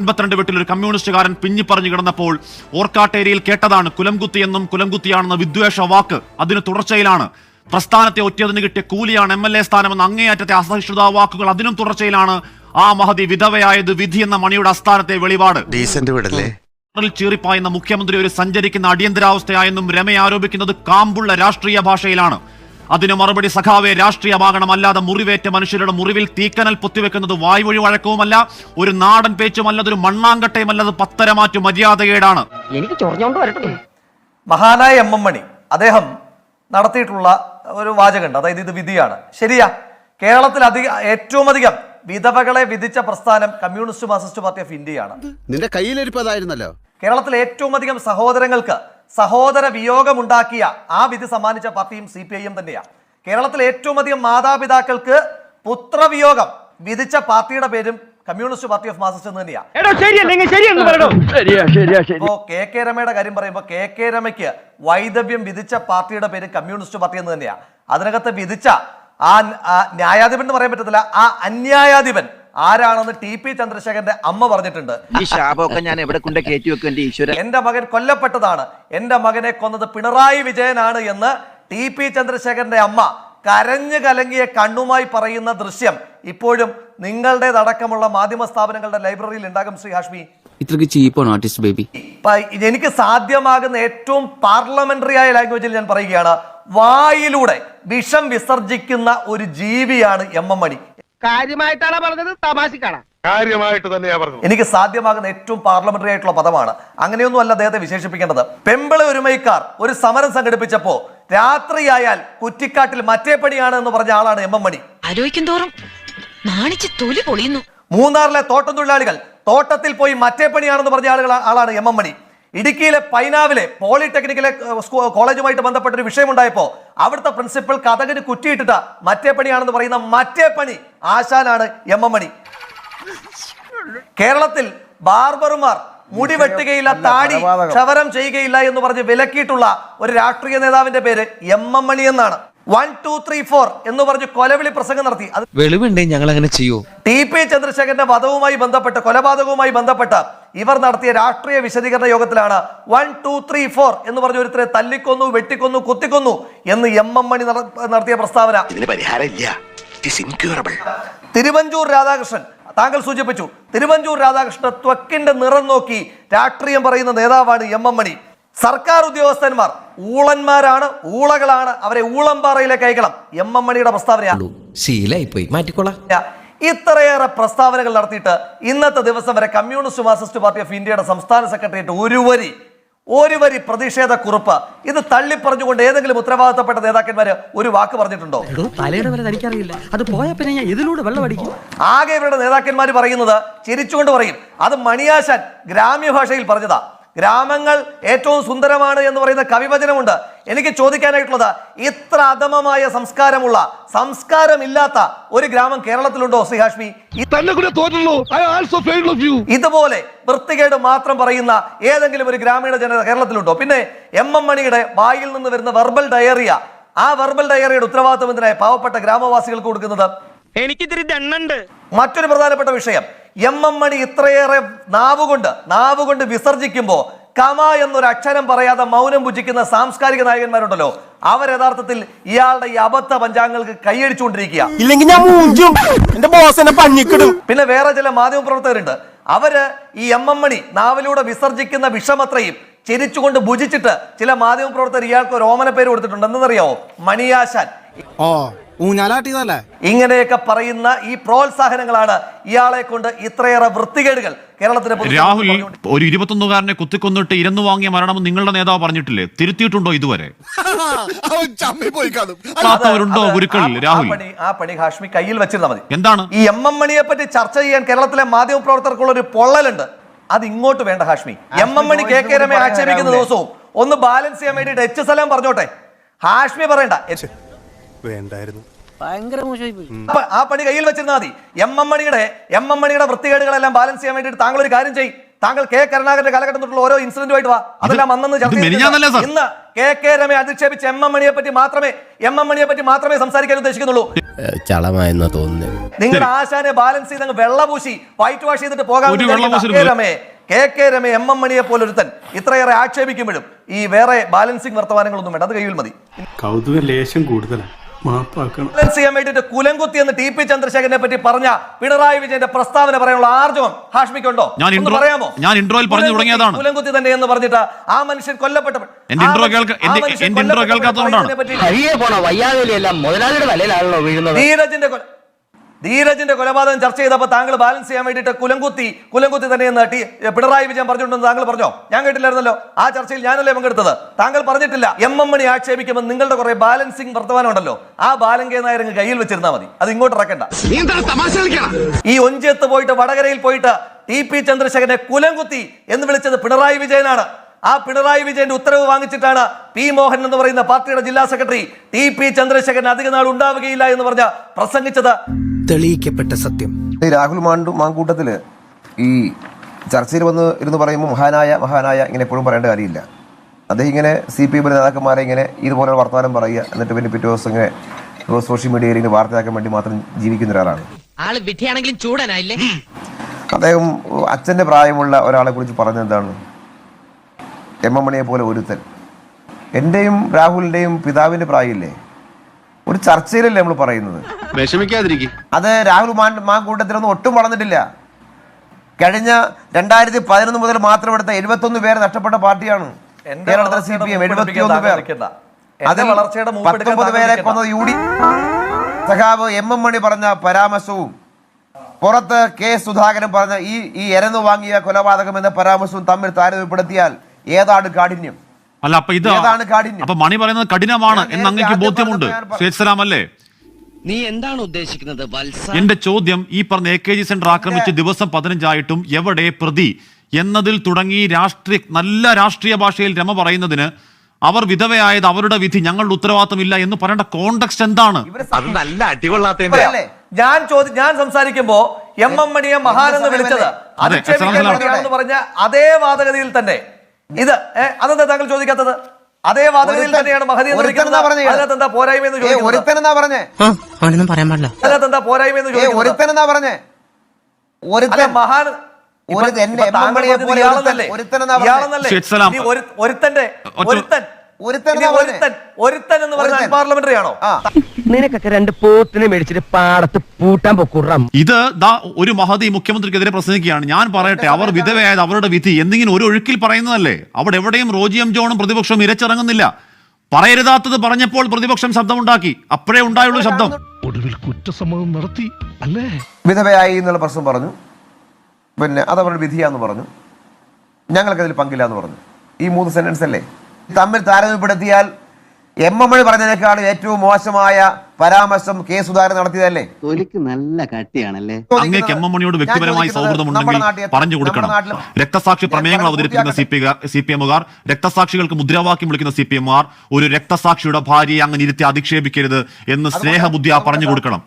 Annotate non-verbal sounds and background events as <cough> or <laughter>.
എൺപത്തിരണ്ട് വീട്ടിൽ ഒരു കമ്മ്യൂണിസ്റ്റുകാരൻ പിഞ്ഞി പറഞ്ഞു കിടന്നപ്പോൾ ഓർക്കാട്ടേരിയിൽ കേട്ടതാണ് കുലംകുത്തി എന്നും കുലംകുത്തിയാണെന്ന വിദ്വേഷ വാക്ക്. അതിന് തുടർച്ചയിലാണ്. പ്രസ്ഥാനത്തെ ഒറ്റതിന് കിട്ടിയ കൂലിയാണ് എം എൽ എ സ്ഥാനമെന്ന അങ്ങേയറ്റത്തെ അസഹിഷ്ണുതാ വാക്കുകൾ അതിനും തുടർച്ചയിലാണ്. ആ മഹതി വിധവയായത് വിധി എന്ന മണിയുടെ അസ്ഥാനത്തെ വെളിപാട്. ചീറിപ്പായുന്ന മുഖ്യമന്ത്രി ഒരു സഞ്ചരിക്കുന്ന അടിയന്തരാവസ്ഥയായെന്നും രമയെ ആരോപിക്കുന്നത് കാമ്പുള്ള രാഷ്ട്രീയ ഭാഷയിലാണ്. അതിന് മറുപടി സഖാവെ രാഷ്ട്രീയമാകണം അല്ലാതെ മുറിവേറ്റ മനുഷ്യരുടെ മുറിവിൽ തീക്കനൽ പൊത്തിവെക്കുന്നത് വായ്വഴി വഴക്കവുമല്ല ഒരു നാടൻ പേച്ചുമല്ല ഒരു മണ്ണാങ്കട്ടയും അല്ലാതെ പത്തരമാറ്റു മര്യാദകേടാണ്. എനിക്ക് മഹാനായ എം എം മണി അദ്ദേഹം നടത്തിയിട്ടുള്ള ഒരു വാചകമുണ്ട് അതായത് ഇത് വിധിയാണ്. ശരിയാ കേരളത്തിൽ അധിക ഏറ്റവും അധികം വിധവകളെ വിധിച്ച പ്രസ്ഥാനം കമ്മ്യൂണിസ്റ്റ് മാർക്സിസ്റ്റ് പാർട്ടി ഓഫ് ഇന്ത്യയാണ്. നിന്റെ കയ്യിലിരിപ്പതായിരുന്നല്ലോ കേരളത്തിൽ ഏറ്റവും അധികം സഹോദരങ്ങൾക്ക് സഹോദര വിയോഗമുണ്ടാക്കിയ ആ വിധി സമ്മാനിച്ച പാർട്ടിയും സി പി ഐ എം തന്നെയാണ് കേരളത്തിൽ ഏറ്റവും അധികം മാതാപിതാക്കൾക്ക് പുത്രവിയോഗം വിധിച്ച പാർട്ടിയുടെ പേരും കമ്മ്യൂണിസ്റ്റ് പാർട്ടി ഓഫ് മാർക്സിസ്റ്റ് എന്ന് തന്നെയാണ് ഇപ്പോ കെ കെ രമയുടെ കാര്യം പറയുമ്പോൾ കെ കെ രമയ്ക്ക് വൈദവ്യം വിധിച്ച പാർട്ടിയുടെ പേര് കമ്മ്യൂണിസ്റ്റ് പാർട്ടി എന്ന് തന്നെയാണ് അതിനകത്ത് വിധിച്ച ആ ആ ന്യായാധിപൻ എന്ന് പറയാൻ പറ്റത്തില്ല ആ അന്യായാധിപൻ ആരാണെന്ന് ടി പി ചന്ദ്രശേഖരന്റെ അമ്മ പറഞ്ഞിട്ടുണ്ട്. ഈ ശാപമൊക്കെ ഞാൻ എവിടെ കൊണ്ട് കയറ്റി വെക്കും എന്റെ ഈശ്വര എന്റെ മകൻ കൊല്ലപ്പെട്ടതാണ്. എന്റെ മകനെ കൊന്നത് പിണറായി വിജയനാണ് എന്ന് ടി പി ചന്ദ്രശേഖരന്റെ അമ്മ കരഞ്ഞു കലങ്ങിയ കണ്ണുമായി പറയുന്ന ദൃശ്യം ഇപ്പോഴും നിങ്ങളുടേതടക്കമുള്ള മാധ്യമ സ്ഥാപനങ്ങളുടെ ലൈബ്രറിയിൽ ഉണ്ടാകും ശ്രീ ഹാഷ്മി. ഇത്രക്ക് ചീപ്പാണ് ആർട്ടിസ്റ്റ് ബേബി എനിക്ക് സാധ്യമാകുന്ന ഏറ്റവും പാർലമെന്ററി ആയ ലാംഗ്വേജിൽ ഞാൻ പറയുകയാണ് വായിലൂടെ വിഷം വിസർജിക്കുന്ന ഒരു ജീവിയാണ് എം എം മണി. കാര്യമായിട്ടാണ് പറഞ്ഞത് തമാശക്കാണ്. കാര്യമായിട്ട് തന്നെയാ പറഞ്ഞത്. എനിക്ക് സാധ്യമാകുന്ന ഏറ്റവും പാർലമെന്ററി ആയിട്ടുള്ള പദമാണ്. അങ്ങനെയൊന്നും അല്ല അദ്ദേഹത്തെ വിശേഷിപ്പിക്കേണ്ടത്. പെമ്പിള ഒരുമൈക്കാർ ഒരു സമരം സംഘടിപ്പിച്ചപ്പോ രാത്രിയായാൽ കുറ്റിക്കാട്ടിൽ മറ്റേ പണിയാണ് എന്ന് പറഞ്ഞ ആളാണ് എം എം മണി. ആലോചിക്കും തോറും നാണിച്ച് തൊലി പൊളിയുന്നു. മൂന്നാറിലെ തോട്ടം തൊഴിലാളികൾ തോട്ടത്തിൽ പോയി മറ്റേ പണിയാണെന്ന് പറഞ്ഞ ആളുകൾ ആളാണ് എം എം മണി. ഇടുക്കിയിലെ പൈനാവിലെ പോളിടെക്നിക്കിലെ കോളേജുമായിട്ട് ബന്ധപ്പെട്ട ഒരു വിഷയമുണ്ടായപ്പോ അവിടുത്തെ പ്രിൻസിപ്പൽ കഥകിന് കുറ്റിയിട്ടിട്ട മറ്റേ പണിയാണെന്ന് പറയുന്ന മറ്റേ പണി ആശാനാണ് എം എം മണി. കേരളത്തിൽ ബാർബർമാർ മുടി വെട്ടുകയില്ല താടി ക്ഷവരം ചെയ്യുകയില്ല എന്ന് പറഞ്ഞ് വിലക്കിയിട്ടുള്ള ഒരു രാഷ്ട്രീയ നേതാവിന്റെ പേര് എം എം മണി എന്നാണ്. വൺ ടു ത്രീ ഫോർ എന്ന് പറഞ്ഞ് കൊലവിളി പ്രസംഗം നടത്തി. അത് വെളിവുണ്ടെങ്കിൽ ഞങ്ങൾ അങ്ങനെ ചെയ്യൂ? ടി പി ചന്ദ്രശേഖരന്റെ വധവുമായി ബന്ധപ്പെട്ട് കൊലപാതകവുമായി ബന്ധപ്പെട്ട് ഇവർ നടത്തിയ രാഷ്ട്രീയ വിശദീകരണ യോഗത്തിലാണ് വൺ ടു ത്രീ ഫോർ എന്ന് പറഞ്ഞ ഒരുത്തരെ തല്ലിക്കൊന്നു വെട്ടിക്കൊന്നു കുത്തിക്കൊന്നു എന്ന് എം എം മണി നടത്തിയ പ്രസ്താവന. തിരുവഞ്ചൂർ രാധാകൃഷ്ണൻ താങ്കൾ സൂചിപ്പിച്ചു തിരുവഞ്ചൂർ രാധാകൃഷ്ണൻ ത്വക്കിന്റെ നിറം നോക്കി രാഷ്ട്രീയം പറയുന്ന നേതാവാണ് എം എം മണി. സർക്കാർ ഉദ്യോഗസ്ഥന്മാർ ഊളന്മാരാണ് ഊളകളാണ് അവരെ ഊളംപാറയിലേക്ക് കൈകളം എം എം മണിയുടെ പ്രസ്താവനയാണ്. ശീലായിപ്പോയി. മാറ്റിക്കോളാം. ഇത്രയേറെ പ്രസ്താവനകൾ നടത്തിയിട്ട് ഇന്നത്തെ ദിവസം വരെ കമ്മ്യൂണിസ്റ്റ് മാർക്സിസ്റ്റ് പാർട്ടി ഓഫ് ഇന്ത്യയുടെ സംസ്ഥാന സെക്രട്ടേറിയറ്റ് ഒരു വരി ഒരു വരി പ്രതിഷേധ കുറിപ്പ് ഇത് തള്ളിപ്പറഞ്ഞുകൊണ്ട് ഏതെങ്കിലും ഉത്തരവാദിത്തപ്പെട്ട നേതാക്കന്മാര് ഒരു വാക്ക് പറഞ്ഞിട്ടുണ്ടോ? അത് പോയാ പിന്നെ ഞാൻ ഇതിലൂടെ ആകെ ഇവരുടെ നേതാക്കന്മാർ പറയുന്നത് ചിരിച്ചുകൊണ്ട് പറയും. അത് മണിയാശാൻ ഗ്രാമ്യ ഭാഷയിൽ പറഞ്ഞതാ. ഗ്രാമങ്ങൾ ഏറ്റവും സുന്ദരമാണ് എന്ന് പറയുന്ന കവിവചനമുണ്ട്. എനിക്ക് ചോദിക്കാനായിട്ടുള്ളത് ഇത്ര അധമമായ സംസ്കാരമുള്ള സംസ്കാരമില്ലാത്ത ഒരു ഗ്രാമം കേരളത്തിലുണ്ടോ ശ്രീ ഹാഷ്മി? തന്നെ കൂടെ തോറ്റുള്ളൂ. ഐ ആൾസോ ഫെയിൽഡ് യു ഇതുപോലെ വൃത്തികേട് മാത്രം പറയുന്ന ഏതെങ്കിലും ഒരു ഗ്രാമീണ ജനത കേരളത്തിലുണ്ടോ? പിന്നെ എം എം മണിയുടെ വായിൽ നിന്ന് വരുന്ന വെർബൽ ഡയറിയ ആ വെർബൽ ഡയറിയുടെ ഉത്തരവാദിത്വം എന്തിനായി പാവപ്പെട്ട ഗ്രാമവാസികൾക്ക് കൊടുക്കുന്നത്? എനിക്കിതിരി മറ്റൊരു പ്രധാനപ്പെട്ട വിഷയം. എം എം മണി ഇത്രയേറെ നാവുകൊണ്ട് നാവുകൊണ്ട് വിസർജിക്കുമ്പോ കമ എന്നൊരു അക്ഷരം പറയാതെ മൗനം ഭുജിക്കുന്ന സാംസ്കാരിക നായകന്മാരുണ്ടല്ലോ. അവർ യഥാർത്ഥത്തിൽ ഇയാളുടെ ഈ അബദ്ധ പഞ്ചാംഗങ്ങൾക്ക് കൈയടിച്ചുകൊണ്ടിരിക്കുക ഇല്ലെങ്കിൽ ഞാൻ മൂഞ്ചും. എന്റെ ബോസ് എന്നെ പഞ്ഞിക്കിടും. പിന്നെ വേറെ ചില മാധ്യമ പ്രവർത്തകരുണ്ട്. അവർ ഈ എം എം മണി നാവിലൂടെ വിസർജിക്കുന്ന വിഷമത്രയും ചിരിച്ചുകൊണ്ട് ഭുജിച്ചിട്ട് ചില മാധ്യമ പ്രവർത്തകർ ഇയാൾക്ക് ഒരു ഓമന പേര് കൊടുത്തിട്ടുണ്ട് എന്തെന്നറിയാവോ മണിയാശാൻ. ഓ ഊഞ്ഞാലാട്ടിയതല്ലേ? ഇങ്ങനെയൊക്കെ പറയുന്ന ഈ പ്രോത്സാഹനങ്ങളാണ് ഇയാളെ കൊണ്ട് ഇത്രയേറെ വൃത്തികേടുകൾ കേരളത്തിന് രാഹുൽ ഒരു ഇരുപത്തൊന്നുകാരനെ കുത്തിക്കൊന്നിട്ട് ഇരന്നു വാങ്ങിയ മരണം നിങ്ങളുടെ നേതാവ് പറഞ്ഞിട്ടില്ലേ? തിരുത്തിയിട്ടുണ്ടോ ഇതുവരെ? <laughs> ഗുരുക്കളിൽ രാഹുൽ? ആ പണി ഹാഷ്മി കയ്യിൽ വെച്ചിരുന്നാൽ മതി. എന്താണ്? ഈ എം എം മണിയെ പറ്റി ചർച്ച ചെയ്യാൻ കേരളത്തിലെ മാധ്യമ പ്രവർത്തകർക്കുള്ള ഒരു പൊള്ളലുണ്ട്. അത് ഇങ്ങോട്ട് വേണ്ട Hashmi. M M Mani K K രമയെ ആക്ഷേപിക്കുന്ന ദിവസവും ഒന്ന് ബാലൻസ് ചെയ്യാൻ വേണ്ടിയിട്ട് എച്ച് സലാം പറഞ്ഞോട്ടെ. ഹാഷ്മി പറയണ്ട. എച്ച് വേണ്ടായിരുന്നു. ഭയങ്കര മോശമായി പോയി. അപ്പൊ ആ പണി കയ്യിൽ വെച്ചിരുന്നാൽ മതി. എം എം മണിയുടെ എം എം മണിയുടെ വൃത്തികേടുകളെല്ലാം ബാലൻസ് ചെയ്യാൻ വേണ്ടിയിട്ട് താങ്കൾ ഒരു കാര്യം ചെയ്യും. താങ്കൾ കെ കരുണാകരന്റെ കാലഘട്ടം തൊട്ടുള്ള ഓരോ ഇൻസിഡന്റുമായിട്ട് വാ. അതെല്ലാം അന്നു ഇത് മെനിഞ്ഞാന്നല്ലേ സാർ? ഇന്ന് കെ കെ രമയെ അധിക്ഷേപിച്ച് എം എം മണിയെ പറ്റി മാത്രമേ എം എം മണിയെ പറ്റി മാത്രമേ സംസാരിക്കാൻ ഉദ്ദേശിക്കുന്നുള്ളൂ. ചളമായെന്നാ തോന്നുന്നത്. നിങ്ങൾ. ആശാനെ ബാലൻസ് ചെയ്ത് അങ്ങ് വെള്ളപൂശി വൈറ്റ് വാഷ് ചെയ്തിട്ട് പോകാൻ വെള്ളപൂശലും കെ. കെ കെ രമേ എം എം മണിയെ പോലൊരുത്തൻ ഇത്രയേറെ ആക്ഷേപിക്കുമ്പോഴും ഈ വേറെ ബാലൻസിങ് വർത്തമാനങ്ങളൊന്നും വേണ്ട. അത് കയ്യിൽ മതി. കൗതുക ലേശം കൂടുതലാണ്. ചെയ്യാൻ വേണ്ടിയിട്ട് കുലംകുത്തി എന്ന് ടി പി ചന്ദ്രശേഖരനെ പറ്റി പറഞ്ഞ പിണറായി വിജയന്റെ പ്രസ്താവന പറയാനുള്ള ആർജവം ഹാഷ്മിക്കുണ്ടോ? ഞാൻ പറയാമോ? ഞാൻ ഇൻട്രോയിൽ പറഞ്ഞു തുടങ്ങിയതാണ്. കുലംകുത്തി തന്നെ എന്ന് പറഞ്ഞിട്ട് ആ മനുഷ്യൻ കൊല്ലപ്പെട്ടപ്പോൾ എന്റെ ഇൻട്രോ എന്റെ- കൊല്ലപ്പെട്ടപ്പോൾ കേൾക്കാത്തതുകൊണ്ടാണ്. ധീരജിന്റെ കൊല- ധീരജിന്റെ കൊലപാതകം ചർച്ച ചെയ്തപ്പോൾ താങ്കൾ ബാലൻസ് ചെയ്യാൻ വേണ്ടിയിട്ട് കുലംകുത്തി കുലംകുത്തി തന്നെ എന്ന് ടി പിണറായി വിജയൻ പറഞ്ഞിട്ടുണ്ടെന്ന് താങ്കൾ പറഞ്ഞോ? ഞാൻ കേട്ടില്ലായിരുന്നല്ലോ. ആ ചർച്ചയിൽ ഞാനല്ലേ പങ്കെടുത്തത്. താങ്കൾ പറഞ്ഞിട്ടില്ല. എം എം മണി ആക്ഷേപിക്കുമ്പോൾ നിങ്ങളുടെ കുറെ ബാലൻസിംഗ് വർത്തമാനം ഉണ്ടല്ലോ. ആ ബാലങ്കേ നായരങ്ങ് കയ്യിൽ വെച്ചിരുന്നാൽ മതി. അത് ഇങ്ങോട്ട് ഇറക്കണ്ട. ഈ ഒഞ്ചത്ത് പോയിട്ട് വടകരയിൽ പോയിട്ട് ടി പി ചന്ദ്രശേഖരനെ കുലംകുത്തി എന്ന് വിളിച്ചത് പിണറായി വിജയനാണ്. ആ പിണറായി വിജയന്റെ ഉത്തരവ് വാങ്ങിച്ചിട്ടാണ് പി മോഹൻ എന്ന് പറയുന്ന പാർട്ടിയുടെ ജില്ലാ സെക്രട്ടറി ടി പി ചന്ദ്രശേഖരൻ അധിക നാൾ ഉണ്ടാവുകയില്ല എന്ന് പറഞ്ഞ പ്രസംഗിച്ചത്. തെളിയിക്കപ്പെട്ട സത്യം. ഈ രാഹുൽ മാണ്ടു മാങ്കൂട്ടത്തിൽ ഈ ചർച്ചയിൽ വന്ന് ഇരുന്ന് പറയുമ്പോൾ മഹാനായ മഹാനായ ഇങ്ങനെ എപ്പോഴും പറയേണ്ട കാര്യമില്ല. അദ്ദേഹം ഇങ്ങനെ സി പി എമ്മിലെ നേതാക്കന്മാരെ ഇങ്ങനെ ഇതുപോലെ വർത്തമാനം പറയുക എന്നിട്ട് പിന്നെ പിറ്റേ ദിവസം ഇങ്ങനെ സോഷ്യൽ മീഡിയയിൽ ഇങ്ങനെ വാർത്തയാക്കാൻ വേണ്ടി മാത്രം ജീവിക്കുന്ന ഒരാളാണ്. ആൾ വിധിയാണെങ്കിലും ചൂടനായില്ലേ? അദ്ദേഹം അച്ഛന്റെ പ്രായമുള്ള ഒരാളെ കുറിച്ച് പറഞ്ഞത് എന്താണ്? എം എം മണിയെ പോലെ ഒരുത്തൻ. എന്റെയും രാഹുലിന്റെയും പിതാവിന്റെ പ്രായമില്ലേ? ഒരു ചർച്ചയിലല്ലേ നമ്മൾ പറയുന്നത്? വിഷമിക്കാതിരിക്കും. അത് രാഹുൽ മാൻ മാങ്കൂട്ടത്തിലൊന്നും ഒട്ടും വളർന്നിട്ടില്ല. കഴിഞ്ഞ രണ്ടായിരത്തി പതിനൊന്ന് മുതൽ മാത്രം എടുത്ത എഴുപത്തൊന്ന് പേര് നഷ്ടപ്പെട്ട പാർട്ടിയാണ്. കേരളത്തിലെ സി വളർച്ചയുടെ പി എം എഴുപത്തി എഴുപത്തിയൊന്ന് പേർ. അതിൽ പത്തൊമ്പത് പേരെ. കൊന്നത് യു ഡി. സഖാവ് എം എം മണി പറഞ്ഞ പരാമർശവും പുറത്ത് കെ സുധാകരൻ പറഞ്ഞ ഈ ഈ എരന്നു വാങ്ങിയ കൊലപാതകം എന്ന പരാമർശവും തമ്മിൽ താരതമ്യപ്പെടുത്തിയാൽ ഏതാണ് കാഠിന്യം? അല്ല അപ്പൊ ഇത്? അപ്പൊ മണി പറയുന്നത് കഠിനമാണ് എന്ന് അങ്ങേക്ക് ബോധ്യമുണ്ട്. സലാം അല്ലേ നീ എന്താണ് ഉദ്ദേശിക്കുന്നത്? എന്റെ ചോദ്യം ഈ പറഞ്ഞ എ കെ ജി സെന്റർ ആക്രമിച്ച് ദിവസം പതിനഞ്ചായിട്ടും എവിടെ പ്രതി? എന്നതിൽ തുടങ്ങി രാഷ്ട്രീയ നല്ല രാഷ്ട്രീയ ഭാഷയിൽ രമ പറയുന്നതിന് അവർ വിധവയായത് അവരുടെ വിധി ഞങ്ങളുടെ ഉത്തരവാദിത്തമില്ല എന്ന് പറയേണ്ട കോണ്ടക്സ്റ്റ് എന്താണ്? അത് നല്ല? ഞാൻ ചോദ്യം ഞാൻ സംസാരിക്കുമ്പോ എം എം മണിയെ മഹാനെന്ന് വിളിച്ചത് അതെ, പറഞ്ഞ അതേ വാദഗതിയിൽ തന്നെ ഇത് ഏഹ് അതെന്താ താങ്കൾ ചോദിക്കാത്തത്? അതേ വാദഗതിയിൽ തന്നെയാണ് മഹതി അതിനകത്തെന്താ പോരായ്മ എന്ന് ചോദിക്കുന്നത്? പറഞ്ഞേ? അവനൊന്നും പറയാൻ പാടില്ല. അതിനകത്തെന്താ പോരായ്മ എന്ന് ചോദിക്കുന്നത്? പറഞ്ഞേ? ഒരുത്തൻ. മഹാൻ ഒരുത്തന്റെ ഒരുത്തൻ. ഒരുത്തൻ എന്നാ പറഞ്ഞേ? ഒരുത്തൻ ഒരുത്തൻ എന്ന് പറഞ്ഞാൽ പാർലമെന്ററി ആണോ ആ. നിനക്കൊക്കെ രണ്ട് പോത്തിനെ മേടിച്ചിട്ട് പാടത്ത് പൂട്ടാൻ പോക്കുറാം ഇത് ദാ ഒരു മഹതി മുഖ്യമന്ത്രിക്കെതിരെ പ്രസംഗിക്കുകയാണ്. ഞാൻ പറയട്ടെ അവർ വിധവയായത് അവരുടെ വിധി. എന്തെങ്കിലും ഒരു ഒഴുക്കിൽ പറയുന്നതല്ലേ? അവിടെ എവിടെയും റോജിയം ജോണും പ്രതിപക്ഷം ഇരച്ചിറങ്ങുന്നില്ല. പറയരുതാത്തത് പറഞ്ഞപ്പോൾ പ്രതിപക്ഷം ശബ്ദമുണ്ടാക്കി. അപ്പോഴേ ഉണ്ടായുള്ളൂ ശബ്ദം. ഒടുവിൽ കുറ്റസമ്മതം നടത്തി അല്ലേ? വിധവയായി എന്നുള്ള പ്രശ്നം പറഞ്ഞു. പിന്നെ അത് അവരുടെ വിധിയാന്ന് പറഞ്ഞു. ഞങ്ങൾക്കതിൽ പങ്കില്ല എന്ന് പറഞ്ഞു. ഈ മൂന്ന് സെന്റൻസ് അല്ലേ? തമ്മിൽ താരതമ്യപ്പെടുത്തിയാൽ എം എം മണി പറഞ്ഞതിനേക്കാളും ഏറ്റവും മോശമായ പരാമർശം കെ സുധാകരൻ നടത്തിയതല്ലേ? തൊലിക്ക് നല്ല കട്ടിയാണല്ലേ? അങ്ങേക്ക് എം എം മണിയോട് വ്യക്തിപരമായി സൗഹൃദമുണ്ടെങ്കിൽ പറഞ്ഞു കൊടുക്കണം. രക്തസാക്ഷി പ്രമേയങ്ങൾ അവതരിപ്പിക്കുന്ന സി പി സി പി എമ്മുകാർ രക്തസാക്ഷികൾക്ക് മുദ്രാവാക്യം വിളിക്കുന്ന സി പി എമ്മുകാർ ഒരു രക്തസാക്ഷിയുടെ ഭാര്യയെ അങ്ങനെ ഇരുത്തി അധിക്ഷേപിക്കരുത് എന്ന് സ്നേഹബുദ്ധിയാ പറഞ്ഞു കൊടുക്കണം.